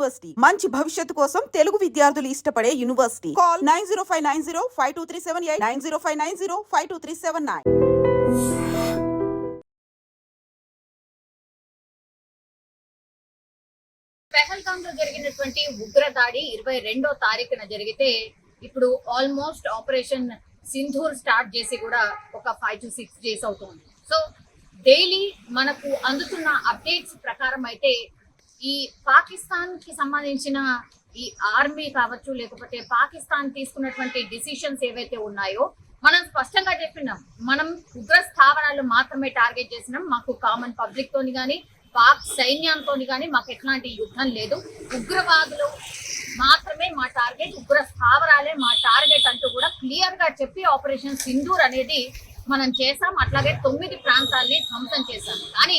University. మంచి భవిష్యత్తు కోసం తెలుగు విద్యార్థులు ఇష్టపడే university. Call nine zero five nine zero five two three seven eight nine zero five nine zero five two three seven nine. పెహల్గామ్లో జరిగినటువంటి ఉగ్ర దాడి ఇరవై రెండో తారీఖున జరిగితే ఇప్పుడు ఆల్మోస్ట్ ఆపరేషన్ సింధూర్ స్టార్ట్ చేసి కూడా ఒక ఫైవ్ టు సిక్స్ డేస్ అవుతుంది. సో డైలీ మనకు అందుతున్న అప్డేట్స్ ప్రకారం అయితే ఈ పాకిస్తాన్కి సంబంధించిన ఈ ఆర్మీ కావచ్చు లేకపోతే పాకిస్తాన్ తీసుకున్నటువంటి డిసిషన్స్ ఏవైతే ఉన్నాయో మనం స్పష్టంగా చెప్పినాం. మనం ఉగ్ర స్థావరాలు మాత్రమే టార్గెట్ చేసినాం. మాకు కామన్ పబ్లిక్ తోని కానీ పాక్ సైన్యంతో కానీ మాకు ఎట్లాంటి యుద్ధం లేదు. ఉగ్రవాదులు మాత్రమే మా టార్గెట్ ఉగ్ర స్థావరాలే మా టార్గెట్ అంటూ కూడా క్లియర్గా చెప్పి ఆపరేషన్ సింధూర్ అనేది మనం చేసాం అట్లాగే తొమ్మిది ప్రాంతాల్ని ధ్వంసం చేశాం. కానీ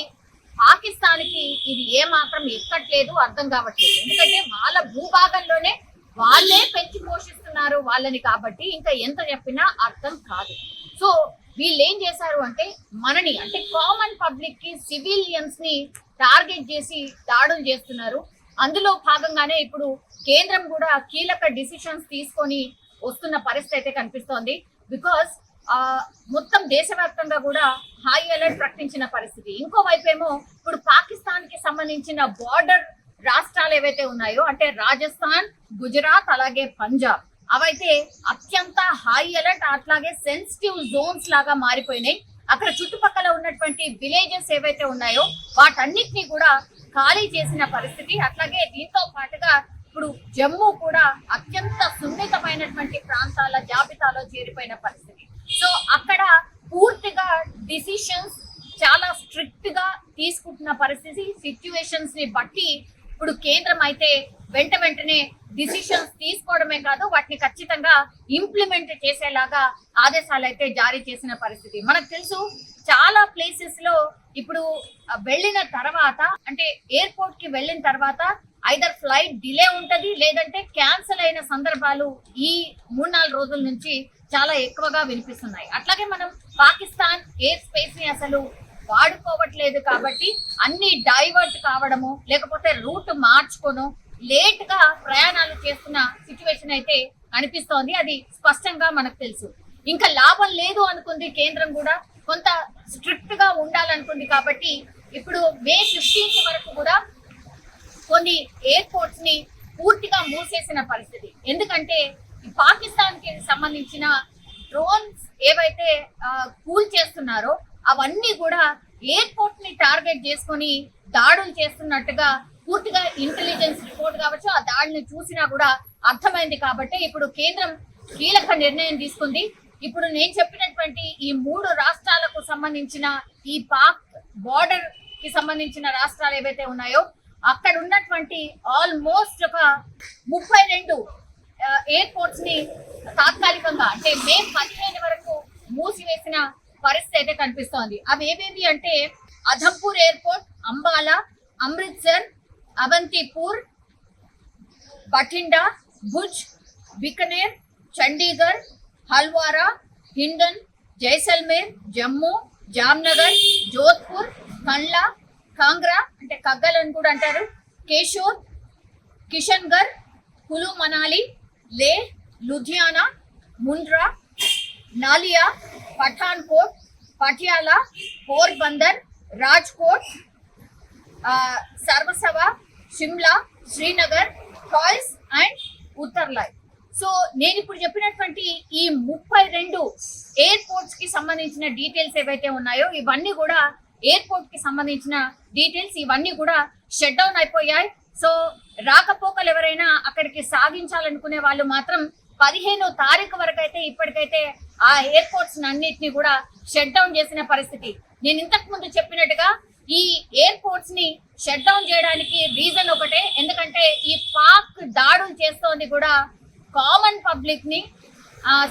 పాకిస్తాన్కి ఇది ఏ మాత్రం ఎక్కట్లేదు అర్థం కావట్లేదు. ఎందుకంటే వాళ్ళ భూభాగంలోనే వాళ్ళే పెంచి పోషిస్తున్నారు వాళ్ళని కాబట్టి ఇంకా ఎంత చెప్పినా అర్థం కాదు. సో వీళ్ళు ఏం చేశారు అంటే మనని అంటే కామన్ పబ్లిక్కి సివిలియన్స్ని టార్గెట్ చేసి దాడులు చేస్తున్నారు. అందులో భాగంగానే ఇప్పుడు కేంద్రం కూడా కీలక డిసిషన్స్ తీసుకొని వస్తున్న పరిస్థితి అయితే కనిపిస్తోంది. బికాస్ మొత్తం దేశవ్యాప్తంగా కూడా హై అలర్ట్ ప్రకటించిన పరిస్థితి. ఇంకోవైపు ఏమో ఇప్పుడు పాకిస్తాన్కి సంబంధించిన బార్డర్ రాష్ట్రాలు ఏవైతే ఉన్నాయో అంటే రాజస్థాన్ గుజరాత్ అలాగే పంజాబ్ అవైతే అత్యంత హై అలర్ట్ అట్లాగే సెన్సిటివ్ జోన్స్ లాగా మారిపోయినాయి. అక్కడ చుట్టుపక్కల ఉన్నటువంటి విలేజెస్ ఏవైతే ఉన్నాయో వాటన్నిటిని కూడా ఖాళీ చేసిన పరిస్థితి. అట్లాగే దీంతో పాటుగా ఇప్పుడు జమ్మూ కూడా అత్యంత సున్నితమైనటువంటి ప్రాంతాల జాబితాలో చేరిపోయిన పరిస్థితి. సో అక్కడ పూర్తిగా డిసిషన్స్ చాలా స్ట్రిక్ట్గా తీసుకుంటున్న పరిస్థితి సిచ్యువేషన్స్ని బట్టి ఇప్పుడు కేంద్రం అయితే వెంట వెంటనే డిసిషన్స్ తీసుకోవడమే కాదు వాటిని ఖచ్చితంగా ఇంప్లిమెంట్ చేసేలాగా ఆదేశాలు అయితే జారీ చేసిన పరిస్థితి. మనకు తెలుసు చాలా ప్లేసెస్లో ఇప్పుడు వెళ్ళిన తర్వాత అంటే ఎయిర్పోర్ట్కి వెళ్ళిన తర్వాత ఐదర్ ఫ్లైట్ డిలే ఉంటుంది లేదంటే క్యాన్సిల్ అయిన సందర్భాలు ఈ మూడు నాలుగు రోజుల నుంచి చాలా ఎక్కువగా వినిపిస్తున్నాయి. అట్లాగే మనం పాకిస్తాన్ ఎయిర్ స్పేస్ని అసలు వాడుకోవట్లేదు కాబట్టి అన్ని డైవర్ట్ కావడము లేకపోతే రూట్ మార్చుకోను లేట్గా ప్రయాణాలు చేస్తున్న సిచ్యువేషన్ అయితే అనిపిస్తోంది. అది స్పష్టంగా మనకు తెలుసు. ఇంకా లాభం లేదు అనుకుంది కేంద్రం కూడా. కొంత స్ట్రిక్ట్గా ఉండాలనుకుంది కాబట్టి ఇప్పుడు మే ఫిఫ్టీన్త్ వరకు కూడా కొన్ని ఎయిర్పోర్ట్స్ని పూర్తిగా మూసేసిన పరిస్థితి. ఎందుకంటే ఈ పాకిస్తాన్కి సంబంధించిన డ్రోన్స్ ఏవైతే కూల్ చేస్తున్నారో అవన్నీ కూడా ఎయిర్పోర్ట్ని టార్గెట్ చేసుకొని దాడులు చేస్తున్నట్టుగా పూర్తిగా ఇంటెలిజెన్స్ రిపోర్ట్ కావచ్చు ఆ దాడిని చూసినా కూడా అర్థమైంది కాబట్టి ఇప్పుడు కేంద్రం కీలక నిర్ణయం తీసుకుంది. ఇప్పుడు నేను చెప్పినటువంటి ఈ మూడు రాష్ట్రాలకు సంబంధించిన ఈ పాక్ బార్డర్కి సంబంధించిన రాష్ట్రాలు ఏవైతే ఉన్నాయో అక్కడ ఉన్నటువంటి ఆల్మోస్ట్ ఒక ముప్పై రెండు ఎయిర్పోర్ట్స్ని తాత్కాలికంగా అంటే మే పదిహేను వరకు మూసివేసిన పరిస్థితి అయితే కనిపిస్తోంది. అవి ఏవేవి అంటే అధంపూర్ ఎయిర్పోర్ట్ అంబాలా అమృత్సర్ అవంతిపూర్ బఠిండా భుజ్ బికనేర్ చండీగఢ్ హల్వారా హిండన్ జైసల్మేర్ జమ్మూ జామ్నగర్ జోధ్పూర్ కండ్లా కాంగ్రా అంటే కగ్గల్ అని కూడా అంటారు. కేషోర్ కిషన్గర్ కులు మనాలి లే లుధియానా ముండ్రా నాలియా పఠాన్కోట్ పటియాలా పోర్బందర్ రాజ్కోట్ సర్వసవ సర్వసభ షిమ్లా శ్రీనగర్ కాయిస్ అండ్ ఉత్తర్లాయ్ సో నేను ఇప్పుడు చెప్పినటువంటి ఈ ముప్పై రెండు ఎయిర్పోర్ట్స్కి సంబంధించిన డీటెయిల్స్ ఏవైతే ఉన్నాయో ఇవన్నీ కూడా ఎయిర్పోర్ట్కి సంబంధించిన డీటెయిల్స్ ఇవన్నీ కూడా షట్ డౌన్ అయిపోయాయి. సో రాకపోకలు ఎవరైనా అక్కడికి సాగించాలనుకునే వాళ్ళు మాత్రం పదిహేనో తారీఖు వరకు అయితే ఇప్పటికైతే ఆ ఎయిర్పోర్ట్స్ అన్నిటిని కూడా షట్ డౌన్ చేసిన పరిస్థితి. నేను ఇంతకు ముందు చెప్పినట్టుగా ఈ ఎయిర్పోర్ట్స్ని షట్ డౌన్ చేయడానికి రీజన్ ఒకటే. ఎందుకంటే ఈ పాక్ దాడులు చేస్తోంది కూడా కామన్ పబ్లిక్ని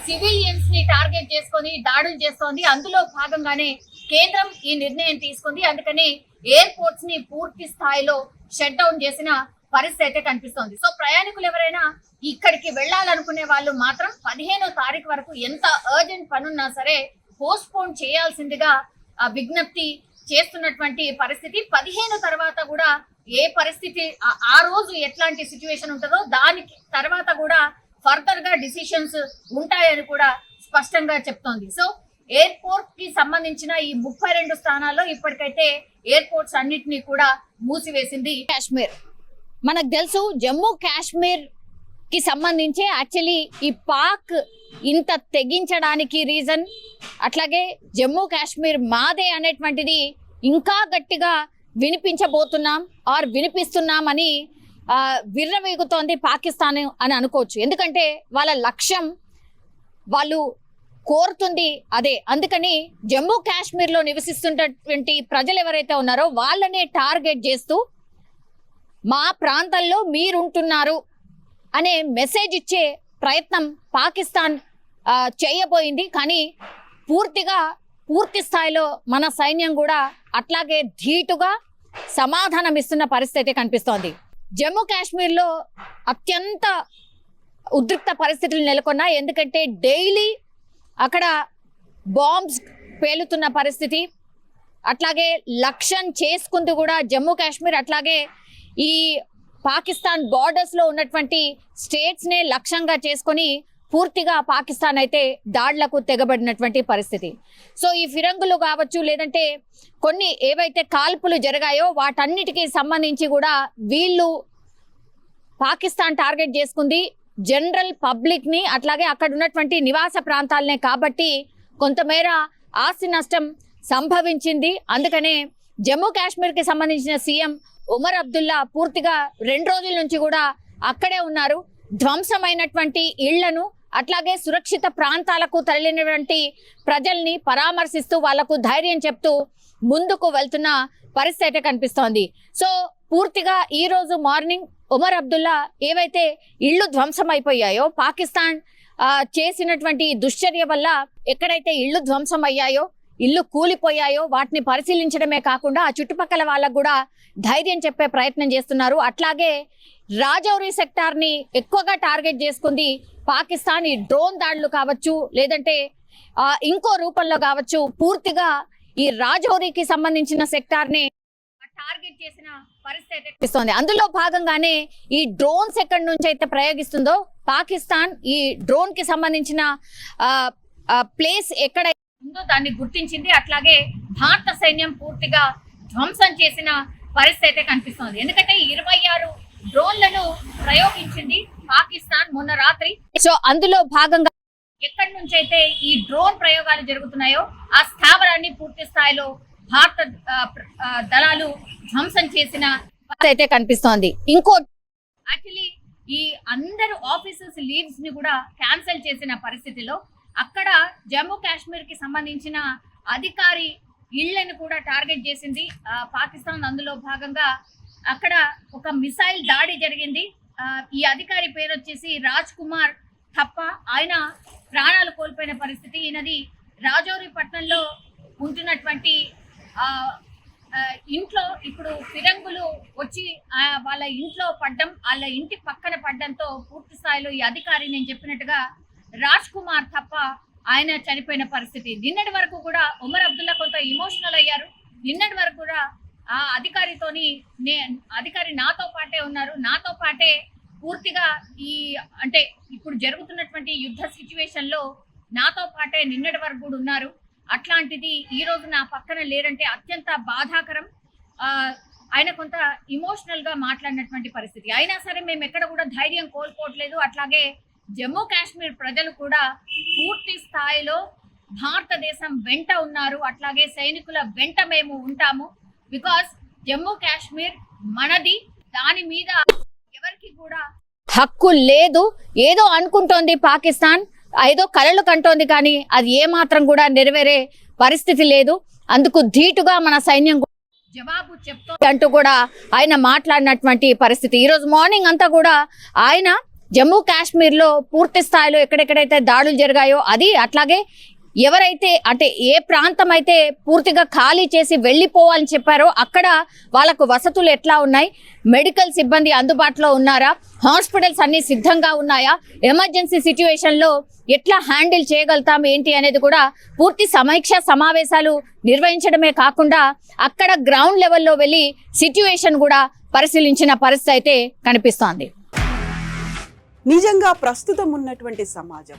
సివిలియన్స్ని టార్గెట్ చేసుకొని దాడులు చేస్తోంది. అందులో భాగంగానే కేంద్రం ఈ నిర్ణయం తీసుకుంది. అందుకని ఎయిర్పోర్ట్స్ని పూర్తి స్థాయిలో షట్ డౌన్ చేసిన పరిస్థితి అయితే కనిపిస్తోంది. సో ప్రయాణికులు ఎవరైనా ఇక్కడికి వెళ్ళాలనుకునే వాళ్ళు మాత్రం పదిహేనో తారీఖు వరకు ఎంత అర్జెంట్ పనున్నా సరే పోస్ట్ పోన్ చేయాల్సిందిగా ఆ విజ్ఞప్తి చేస్తున్నటువంటి పరిస్థితి. పదిహేను తర్వాత కూడా ఏ పరిస్థితి ఆ- ఆ రోజు ఎట్లాంటి సిచ్యువేషన్ ఉంటుందో దానికి తర్వాత కూడా ఫర్దర్గా డిసిషన్స్ ఉంటాయని కూడా స్పష్టంగా చెప్తోంది. సో ఎయిర్పోర్ట్కి సంబంధించిన ఈ ముప్పై రెండు స్థానాల్లో ఇప్పటికైతే ఎయిర్పోర్ట్స్ అన్నిటినీ కూడా మూసివేసింది. కాశ్మీర్. మనకు తెలుసు జమ్మూ కాశ్మీర్కి సంబంధించి యాక్చువల్లీ ఈ పాక్ ఇంత తెగించడానికి రీజన్ అట్లాగే జమ్మూ కాశ్మీర్ మాదే అనేటువంటిది ఇంకా గట్టిగా వినిపించబోతున్నాం ఆర్ వినిపిస్తున్నామని ఆ, విర్రవీగుతోంది పాకిస్తాన్ అని అనుకోవచ్చు. ఎందుకంటే వాళ్ళ లక్ష్యం వాళ్ళు కోరుతుంది. అదే అందుకని జమ్మూ కాశ్మీర్లో నివసిస్తున్నటువంటి ప్రజలు ఎవరైతే ఉన్నారో వాళ్ళనే టార్గెట్ చేస్తూ మా ప్రాంతంలో మీరుంటున్నారు అనే మెసేజ్ ఇచ్చే ప్రయత్నం పాకిస్తాన్ చేయబోయింది. కానీ పూర్తిగా పూర్తి స్థాయిలో మన సైన్యం కూడా అట్లాగే ధీటుగా సమాధానం ఇస్తున్న పరిస్థితి కనిపిస్తోంది. జమ్మూ కాశ్మీర్లో అత్యంత ఉద్రిక్త పరిస్థితులు నెలకొన్నాయి. ఎందుకంటే డైలీ అక్కడ బాంబ్స్ పేలుతున్న పరిస్థితి. అట్లాగే లక్ష్యం చేసుకుంటూ కూడా జమ్మూ కాశ్మీర్ అట్లాగే ఈ పాకిస్తాన్ బార్డర్స్లో ఉన్నటువంటి స్టేట్స్నే లక్ష్యంగా చేసుకొని పూర్తిగా పాకిస్తాన్ అయితే దాడులకు తెగబడినటువంటి పరిస్థితి. సో ఈ ఫిరంగులు కావచ్చు లేదంటే కొన్ని ఏవైతే కాల్పులు జరిగాయో వాటన్నిటికీ సంబంధించి కూడా వీళ్ళు పాకిస్తాన్ టార్గెట్ చేసుకుంది. జనరల్ పబ్లిక్ని అట్లాగే అక్కడ ఉన్నటువంటి నివాస ప్రాంతాలనే కాబట్టి కొంతమేర ఆస్తి నష్టం సంభవించింది. అందుకనే జమ్మూ కాశ్మీర్కి సంబంధించిన సీఎం ఉమర్ అబ్దుల్లా పూర్తిగా రెండు రోజుల నుంచి కూడా అక్కడే ఉన్నారు. ధ్వంసమైనటువంటి ఇళ్ళను అట్లాగే సురక్షిత ప్రాంతాలకు తరలినటువంటి ప్రజల్ని పరామర్శిస్తూ వాళ్ళకు ధైర్యం చెప్తూ ముందుకు వెళ్తున్న పరిస్థితి అయితే కనిపిస్తోంది. సో పూర్తిగా ఈ రోజు మార్నింగ్ ఉమర్ అబ్దుల్లా ఏవైతే ఇళ్ళు ధ్వంసం అయిపోయాయో పాకిస్తాన్ చేసినటువంటి దుశ్చర్య వల్ల ఎక్కడైతే ఇళ్ళు ధ్వంసం అయ్యాయో ఇల్లు కూలిపోయాయో వాటిని పరిశీలించడమే కాకుండా ఆ చుట్టుపక్కల వాళ్ళకు కూడా ధైర్యం చెప్పే ప్రయత్నం చేస్తున్నారు. అట్లాగే రాజౌరి సెక్టార్ని ఎక్కువగా టార్గెట్ చేసుకుంది పాకిస్తాన్. ఈ డ్రోన్ దాడులు కావచ్చు లేదంటే ఆ, ఇంకో రూపంలో కావచ్చు పూర్తిగా ఈ రాజౌరికి సంబంధించిన సెక్టార్ని టార్గెట్ చేసిన పరిస్థితి అందులో భాగంగానే ఈ డ్రోన్స్ ఎక్కడి నుంచి అయితే ప్రయోగిస్తుందో పాకిస్తాన్ ఈ డ్రోన్కి సంబంధించిన ప్లేస్ ఎక్కడ ఉందో దాన్ని గుర్తించింది. అట్లాగే భారత సైన్యం పూర్తిగా ధ్వంసం చేసిన పరిస్థితి అయితే కనిపిస్తోంది. ఎందుకంటే ఇరవై ఆరు డ్రోన్లను ప్రయోగించింది పాకిస్తాన్ మొన్న రాత్రి. సో అందులో భాగంగా ఎక్కడి నుంచి అయితే ఈ డ్రోన్ ప్రయోగాలు జరుగుతున్నాయో ఆ స్థావరాన్ని పూర్తి స్థాయిలో భారత దళాలు ధ్వంసం చేసిన అయితే కనిపిస్తోంది. ఇంకో యాక్చువల్లీ ఈ అందరు ఆఫీసర్స్ లీవ్స్ని కూడా క్యాన్సిల్ చేసిన పరిస్థితిలో అక్కడ జమ్మూ కాశ్మీర్కి సంబంధించిన అధికారి ఇళ్ళను కూడా టార్గెట్ చేసింది. పాకిస్తాన్ అందులో భాగంగా అక్కడ ఒక మిసైల్ దాడి జరిగింది. ఈ అధికారి పేరు వచ్చేసి రాజ్ కుమార్ తప్ప ఆయన ప్రాణాలు కోల్పోయిన పరిస్థితి. ఈయనది రాజౌరి పట్టణంలో ఉంటున్నటువంటి ఇంట్లో ఇప్పుడు ఫిరంగులు వచ్చి వాళ్ళ ఇంట్లో పడ్డం వాళ్ళ ఇంటి పక్కన పడ్డంతో పూర్తి స్థాయిలో ఈ అధికారి నేను చెప్పినట్టుగా రాజ్ కుమార్ తప్ప ఆయన చనిపోయిన పరిస్థితి. నిన్నటి వరకు కూడా ఉమర్ అబ్దుల్లా కొంత ఇమోషనల్ అయ్యారు. నిన్నటి వరకు కూడా ఆ అధికారితోని నే అధికారి నాతో పాటే ఉన్నారు. నాతో పాటే పూర్తిగా ఈ అంటే ఇప్పుడు జరుగుతున్నటువంటి యుద్ధ సిచ్యువేషన్లో నాతో పాటే నిన్నటి వరకు కూడా ఉన్నారు. అట్లాంటిది ఈ రోజు నా పక్కన లేరంటే అత్యంత బాధాకరం. ఆయన కొంత ఇమోషనల్గా మాట్లాడినటువంటి పరిస్థితి. అయినా సరే మేము ఎక్కడ కూడా ధైర్యం కోల్పోవట్లేదు. అట్లాగే జమ్మూ కాశ్మీర్ ప్రజలు కూడా పూర్తి స్థాయిలో భారతదేశం వెంట ఉన్నారు. అట్లాగే సైనికుల వెంట మేము ఉంటాము. బికాస్ జమ్మూ కాశ్మీర్ మనది. దాని మీద ఎవరికి కూడా హక్కు లేదు. ఏదో అనుకుంటోంది పాకిస్తాన్. ఏదో కలలు కంటోంది కానీ అది ఏ మాత్రం కూడా నెరవేరే పరిస్థితి లేదు. అందుకు ధీటుగా మన సైన్యం జవాబు చెప్తోంది అంటూ కూడా ఆయన మాట్లాడినటువంటి పరిస్థితి. ఈరోజు మార్నింగ్ అంతా కూడా ఆయన జమ్మూ కాశ్మీర్లో పూర్తి స్థాయిలో ఎక్కడెక్కడైతే దాడులు జరిగాయో అది అట్లాగే ఎవరైతే అంటే ఏ ప్రాంతం అయితే పూర్తిగా ఖాళీ చేసి వెళ్ళిపోవాలని చెప్పారో అక్కడ వాళ్ళకు వసతులు ఎట్లా ఉన్నాయి? మెడికల్ సిబ్బంది అందుబాటులో ఉన్నారా? హాస్పిటల్స్ అన్ని సిద్ధంగా ఉన్నాయా? ఎమర్జెన్సీ సిచ్యువేషన్లో ఎట్లా హ్యాండిల్ చేయగలుగుతాం ఏంటి అనేది కూడా పూర్తి సమీక్ష సమావేశాలు నిర్వహించడమే కాకుండా అక్కడ గ్రౌండ్ లెవెల్లో వెళ్ళి సిచ్యువేషన్ కూడా పరిశీలించిన పరిస్థితి అయితే కనిపిస్తోంది. నిజంగా ప్రస్తుతం ఉన్నటువంటి సమాజం